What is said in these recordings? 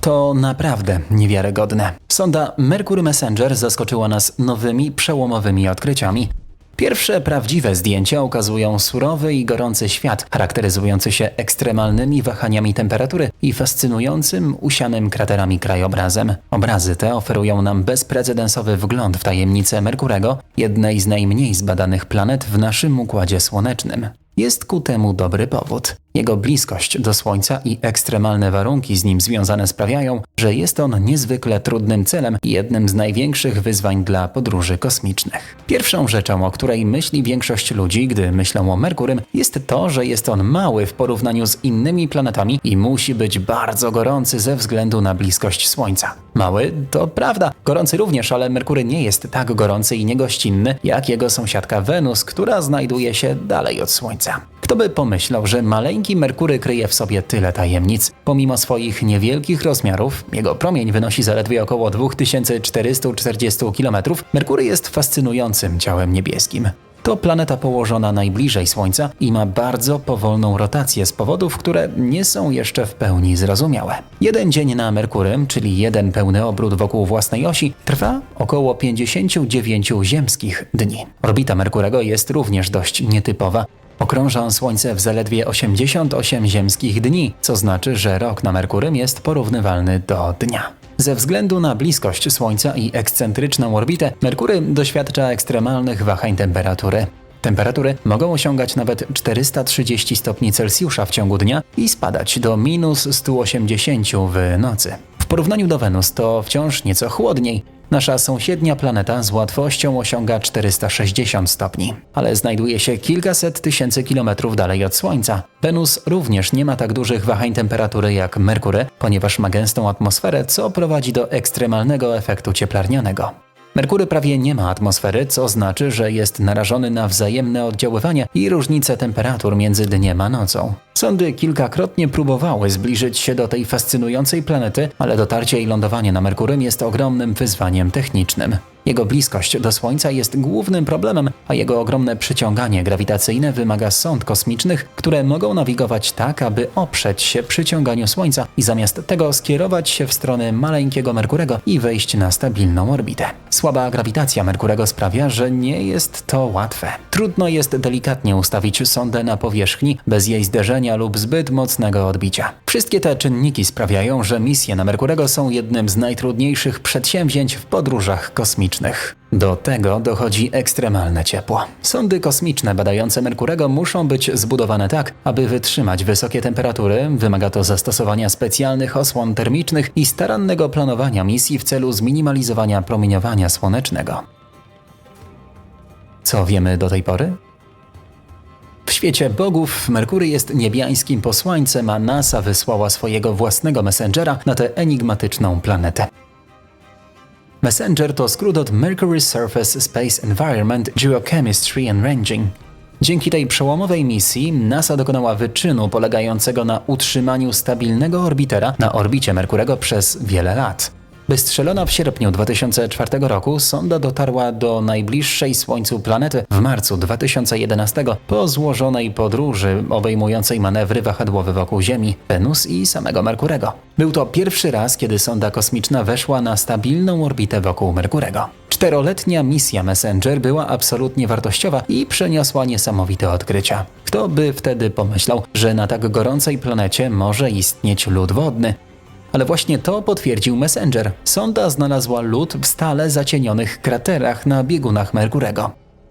To naprawdę niewiarygodne. Sonda Mercury Messenger zaskoczyła nas nowymi, przełomowymi odkryciami. Pierwsze prawdziwe zdjęcia ukazują surowy i gorący świat, charakteryzujący się ekstremalnymi wahaniami temperatury i fascynującym, usianym kraterami krajobrazem. Obrazy te oferują nam bezprecedensowy wgląd w tajemnicę Merkurego, jednej z najmniej zbadanych planet w naszym Układzie Słonecznym. Jest ku temu dobry powód. Jego bliskość do Słońca i ekstremalne warunki z nim związane sprawiają, że jest on niezwykle trudnym celem i jednym z największych wyzwań dla podróży kosmicznych. Pierwszą rzeczą, o której myśli większość ludzi, gdy myślą o Merkurym, jest to, że jest on mały w porównaniu z innymi planetami i musi być bardzo gorący ze względu na bliskość Słońca. Mały to prawda, gorący również, ale Merkury nie jest tak gorący i niegościnny jak jego sąsiadka Wenus, która znajduje się dalej od Słońca. Kto by pomyślał, że maleńki Merkury kryje w sobie tyle tajemnic? Pomimo swoich niewielkich rozmiarów, jego promień wynosi zaledwie około 2440 km, Merkury jest fascynującym ciałem niebieskim. To planeta położona najbliżej Słońca i ma bardzo powolną rotację z powodów, które nie są jeszcze w pełni zrozumiałe. Jeden dzień na Merkurym, czyli jeden pełny obrót wokół własnej osi, trwa około 59 ziemskich dni. Orbita Merkurego jest również dość nietypowa. Okrąża Słońce w zaledwie 88 ziemskich dni, co znaczy, że rok na Merkurym jest porównywalny do dnia. Ze względu na bliskość Słońca i ekscentryczną orbitę, Merkury doświadcza ekstremalnych wahań temperatury. Temperatury mogą osiągać nawet 430 stopni Celsjusza w ciągu dnia i spadać do minus 180 w nocy. W porównaniu do Wenus to wciąż nieco chłodniej. Nasza sąsiednia planeta z łatwością osiąga 460 stopni, ale znajduje się kilkaset tysięcy kilometrów dalej od Słońca. Wenus również nie ma tak dużych wahań temperatury jak Merkury, ponieważ ma gęstą atmosferę, co prowadzi do ekstremalnego efektu cieplarnianego. Merkury prawie nie ma atmosfery, co znaczy, że jest narażony na wzajemne oddziaływanie i różnice temperatur między dniem a nocą. Sondy kilkakrotnie próbowały zbliżyć się do tej fascynującej planety, ale dotarcie i lądowanie na Merkurym jest ogromnym wyzwaniem technicznym. Jego bliskość do Słońca jest głównym problemem, a jego ogromne przyciąganie grawitacyjne wymaga sond kosmicznych, które mogą nawigować tak, aby oprzeć się przyciąganiu Słońca i zamiast tego skierować się w stronę maleńkiego Merkurego i wejść na stabilną orbitę. Słaba grawitacja Merkurego sprawia, że nie jest to łatwe. Trudno jest delikatnie ustawić sondę na powierzchni bez jej zderzenia lub zbyt mocnego odbicia. Wszystkie te czynniki sprawiają, że misje na Merkurego są jednym z najtrudniejszych przedsięwzięć w podróżach kosmicznych. Do tego dochodzi ekstremalne ciepło. Sondy kosmiczne badające Merkurego muszą być zbudowane tak, aby wytrzymać wysokie temperatury. Wymaga to zastosowania specjalnych osłon termicznych i starannego planowania misji w celu zminimalizowania promieniowania słonecznego. Co wiemy do tej pory? W świecie bogów Merkury jest niebiańskim posłańcem, a NASA wysłała swojego własnego messengera na tę enigmatyczną planetę. Messenger to skrót od Mercury Surface Space Environment Geochemistry and Ranging. Dzięki tej przełomowej misji NASA dokonała wyczynu polegającego na utrzymaniu stabilnego orbitera na orbicie Merkurego przez wiele lat. Wystrzelona w sierpniu 2004 roku, sonda dotarła do najbliższej Słońcu planety w marcu 2011 po złożonej podróży obejmującej manewry wahadłowe wokół Ziemi, Wenus i samego Merkurego. Był to pierwszy raz, kiedy sonda kosmiczna weszła na stabilną orbitę wokół Merkurego. Czteroletnia misja Messenger była absolutnie wartościowa i przeniosła niesamowite odkrycia. Kto by wtedy pomyślał, że na tak gorącej planecie może istnieć lód wodny? Ale właśnie to potwierdził Messenger. Sonda znalazła lód w stale zacienionych kraterach na biegunach Merkurego.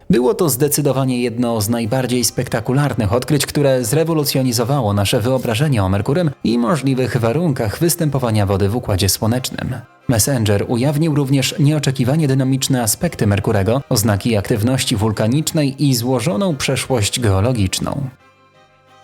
Było to zdecydowanie jedno z najbardziej spektakularnych odkryć, które zrewolucjonizowało nasze wyobrażenie o Merkurym i możliwych warunkach występowania wody w Układzie Słonecznym. Messenger ujawnił również nieoczekiwanie dynamiczne aspekty Merkurego, oznaki aktywności wulkanicznej i złożoną przeszłość geologiczną.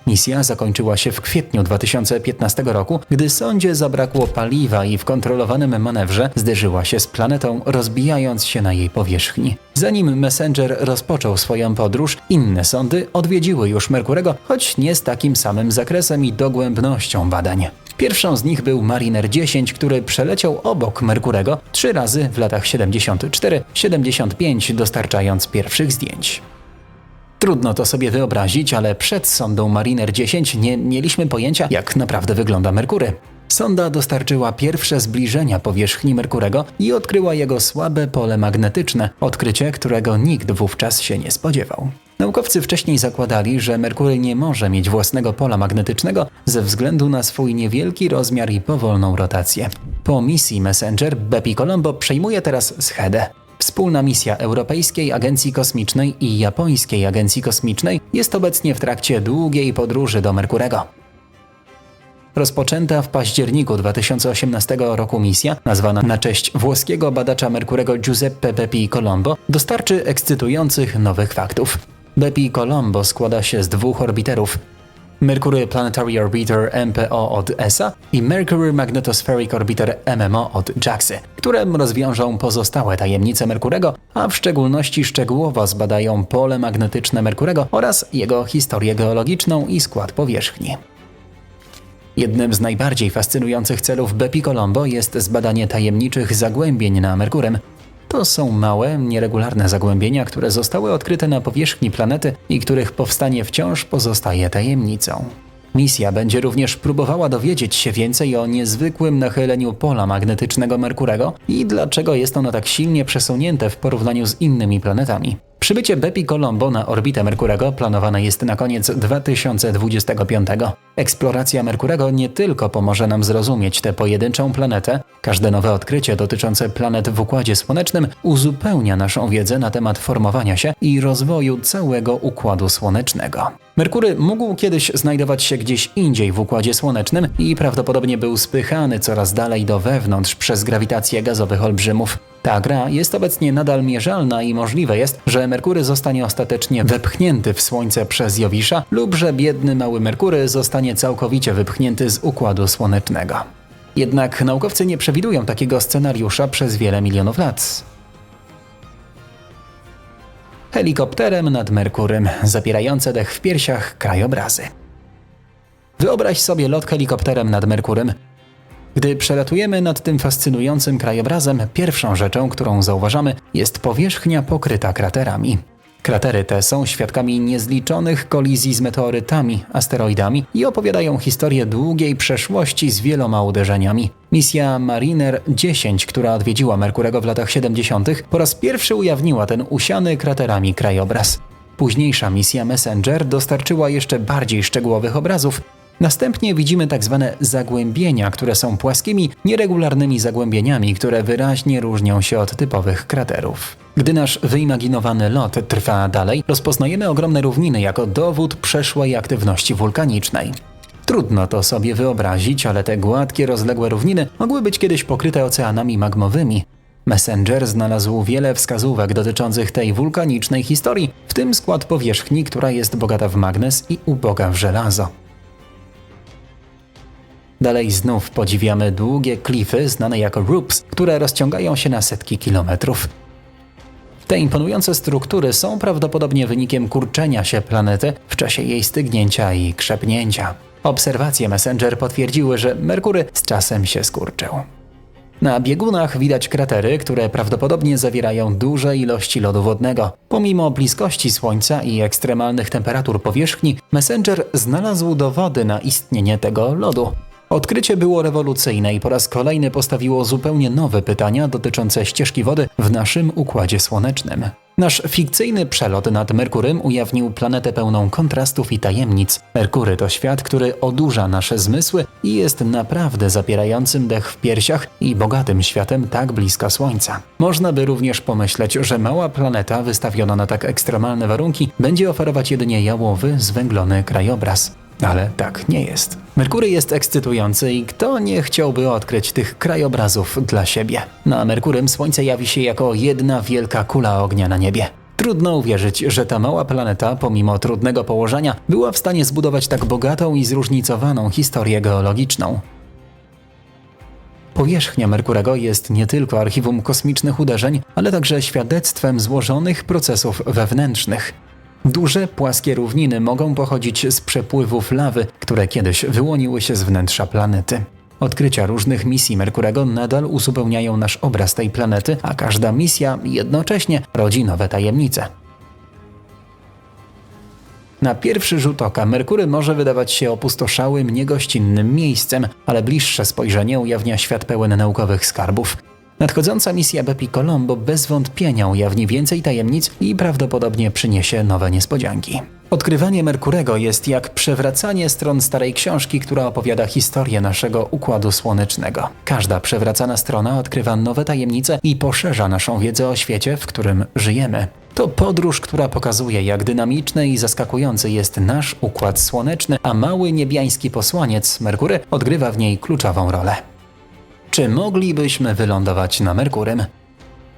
Misja zakończyła się w kwietniu 2015 roku, gdy sondzie zabrakło paliwa i w kontrolowanym manewrze zderzyła się z planetą, rozbijając się na jej powierzchni. Zanim Messenger rozpoczął swoją podróż, inne sondy odwiedziły już Merkurego, choć nie z takim samym zakresem i dogłębnością badań. Pierwszą z nich był Mariner 10, który przeleciał obok Merkurego trzy razy w latach 74-75, dostarczając pierwszych zdjęć. Trudno to sobie wyobrazić, ale przed sondą Mariner 10 nie mieliśmy pojęcia, jak naprawdę wygląda Merkury. Sonda dostarczyła pierwsze zbliżenia powierzchni Merkurego i odkryła jego słabe pole magnetyczne, odkrycie, którego nikt wówczas się nie spodziewał. Naukowcy wcześniej zakładali, że Merkury nie może mieć własnego pola magnetycznego ze względu na swój niewielki rozmiar i powolną rotację. Po misji Messenger Bepi Colombo przejmuje teraz schedę. Wspólna misja Europejskiej Agencji Kosmicznej i Japońskiej Agencji Kosmicznej jest obecnie w trakcie długiej podróży do Merkurego. Rozpoczęta w październiku 2018 roku misja, nazwana na cześć włoskiego badacza Merkurego Giuseppe Bepi Colombo, dostarczy ekscytujących nowych faktów. Bepi Colombo składa się z dwóch orbiterów. Mercury Planetary Orbiter MPO od ESA i Mercury Magnetospheric Orbiter MMO od JAXY, które rozwiążą pozostałe tajemnice Merkurego, a w szczególności szczegółowo zbadają pole magnetyczne Merkurego oraz jego historię geologiczną i skład powierzchni. Jednym z najbardziej fascynujących celów Bepi Colombo jest zbadanie tajemniczych zagłębień na Merkurem. To są małe, nieregularne zagłębienia, które zostały odkryte na powierzchni planety i których powstanie wciąż pozostaje tajemnicą. Misja będzie również próbowała dowiedzieć się więcej o niezwykłym nachyleniu pola magnetycznego Merkurego i dlaczego jest ono tak silnie przesunięte w porównaniu z innymi planetami. Przybycie Bepi Colombo na orbitę Merkurego planowane jest na koniec 2025. Eksploracja Merkurego nie tylko pomoże nam zrozumieć tę pojedynczą planetę, każde nowe odkrycie dotyczące planet w Układzie Słonecznym uzupełnia naszą wiedzę na temat formowania się i rozwoju całego Układu Słonecznego. Merkury mógł kiedyś znajdować się gdzieś indziej w Układzie Słonecznym i prawdopodobnie był spychany coraz dalej do wewnątrz przez grawitację gazowych olbrzymów. Ta gra jest obecnie nadal mierzalna i możliwe jest, że Merkury zostanie ostatecznie wepchnięty w Słońce przez Jowisza lub że biedny mały Merkury zostanie całkowicie wypchnięty z Układu Słonecznego. Jednak naukowcy nie przewidują takiego scenariusza przez wiele milionów lat. Helikopterem nad Merkurym, zapierające dech w piersiach krajobrazy. Wyobraź sobie lot helikopterem nad Merkurym. Gdy przelatujemy nad tym fascynującym krajobrazem, pierwszą rzeczą, którą zauważamy, jest powierzchnia pokryta kraterami. Kratery te są świadkami niezliczonych kolizji z meteorytami, asteroidami i opowiadają historię długiej przeszłości z wieloma uderzeniami. Misja Mariner 10, która odwiedziła Merkurego w latach 70., po raz pierwszy ujawniła ten usiany kraterami krajobraz. Późniejsza misja Messenger dostarczyła jeszcze bardziej szczegółowych obrazów, Następnie widzimy tak zwane zagłębienia, które są płaskimi, nieregularnymi zagłębieniami, które wyraźnie różnią się od typowych kraterów. Gdy nasz wyimaginowany lot trwa dalej, rozpoznajemy ogromne równiny jako dowód przeszłej aktywności wulkanicznej. Trudno to sobie wyobrazić, ale te gładkie, rozległe równiny mogły być kiedyś pokryte oceanami magmowymi. Messenger znalazł wiele wskazówek dotyczących tej wulkanicznej historii, w tym skład powierzchni, która jest bogata w magnez i uboga w żelazo. Dalej znów podziwiamy długie klify znane jako roops, które rozciągają się na setki kilometrów. Te imponujące struktury są prawdopodobnie wynikiem kurczenia się planety w czasie jej stygnięcia i krzepnięcia. Obserwacje Messenger potwierdziły, że Merkury z czasem się skurczył. Na biegunach widać kratery, które prawdopodobnie zawierają duże ilości lodu wodnego. Pomimo bliskości Słońca i ekstremalnych temperatur powierzchni, Messenger znalazł dowody na istnienie tego lodu. Odkrycie było rewolucyjne i po raz kolejny postawiło zupełnie nowe pytania dotyczące ścieżki wody w naszym układzie słonecznym. Nasz fikcyjny przelot nad Merkurym ujawnił planetę pełną kontrastów i tajemnic. Merkury to świat, który odurza nasze zmysły i jest naprawdę zapierającym dech w piersiach i bogatym światem tak bliska Słońca. Można by również pomyśleć, że mała planeta wystawiona na tak ekstremalne warunki będzie oferować jedynie jałowy, zwęglony krajobraz. Ale tak nie jest. Merkury jest ekscytujący i kto nie chciałby odkryć tych krajobrazów dla siebie? Na Merkurym Słońce jawi się jako jedna wielka kula ognia na niebie. Trudno uwierzyć, że ta mała planeta, pomimo trudnego położenia, była w stanie zbudować tak bogatą i zróżnicowaną historię geologiczną. Powierzchnia Merkurego jest nie tylko archiwum kosmicznych uderzeń, ale także świadectwem złożonych procesów wewnętrznych. Duże, płaskie równiny mogą pochodzić z przepływów lawy, które kiedyś wyłoniły się z wnętrza planety. Odkrycia różnych misji Merkurego nadal uzupełniają nasz obraz tej planety, a każda misja jednocześnie rodzi nowe tajemnice. Na pierwszy rzut oka Merkury może wydawać się opustoszałym, niegościnnym miejscem, ale bliższe spojrzenie ujawnia świat pełen naukowych skarbów. Nadchodząca misja Bepi Colombo bez wątpienia ujawni więcej tajemnic i prawdopodobnie przyniesie nowe niespodzianki. Odkrywanie Merkurego jest jak przewracanie stron starej książki, która opowiada historię naszego układu słonecznego. Każda przewracana strona odkrywa nowe tajemnice i poszerza naszą wiedzę o świecie, w którym żyjemy. To podróż, która pokazuje, jak dynamiczny i zaskakujący jest nasz układ słoneczny, a mały niebiański posłaniec Merkury odgrywa w niej kluczową rolę. Czy moglibyśmy wylądować na Merkurym?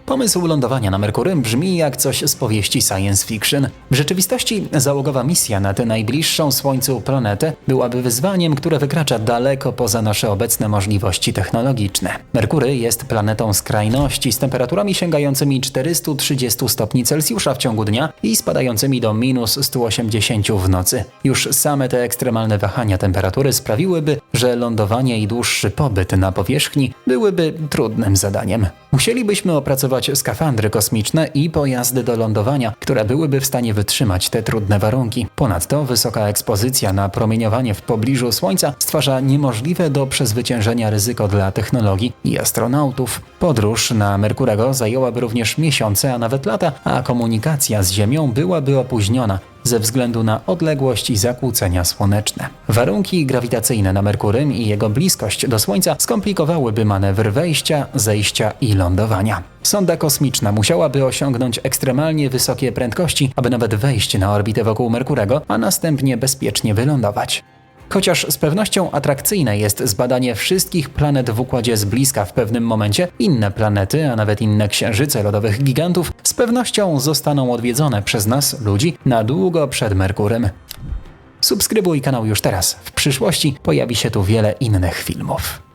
Pomysł lądowania na Merkurym brzmi jak coś z powieści science fiction. W rzeczywistości załogowa misja na tę najbliższą Słońcu planetę byłaby wyzwaniem, które wykracza daleko poza nasze obecne możliwości technologiczne. Merkury jest planetą skrajności z temperaturami sięgającymi 430 stopni Celsjusza w ciągu dnia i spadającymi do minus 180 w nocy. Już same te ekstremalne wahania temperatury sprawiłyby, że lądowanie i dłuższy pobyt na powierzchni byłyby trudnym zadaniem. Musielibyśmy opracować skafandry kosmiczne i pojazdy do lądowania, które byłyby w stanie wytrzymać te trudne warunki. Ponadto wysoka ekspozycja na promieniowanie w pobliżu Słońca stwarza niemożliwe do przezwyciężenia ryzyko dla technologii i astronautów. Podróż na Merkurego zajęłaby również miesiące, a nawet lata, a komunikacja z Ziemią byłaby opóźniona ze względu na odległość i zakłócenia słoneczne. Warunki grawitacyjne na Merkurym i jego bliskość do Słońca skomplikowałyby manewr wejścia, zejścia i lądowania. Sonda kosmiczna musiałaby osiągnąć ekstremalnie wysokie prędkości, aby nawet wejść na orbitę wokół Merkurego, a następnie bezpiecznie wylądować. Chociaż z pewnością atrakcyjne jest zbadanie wszystkich planet w układzie z bliska w pewnym momencie, inne planety, a nawet inne księżyce lodowych gigantów z pewnością zostaną odwiedzone przez nas, ludzi, na długo przed Merkurem. Subskrybuj kanał już teraz. W przyszłości pojawi się tu wiele innych filmów.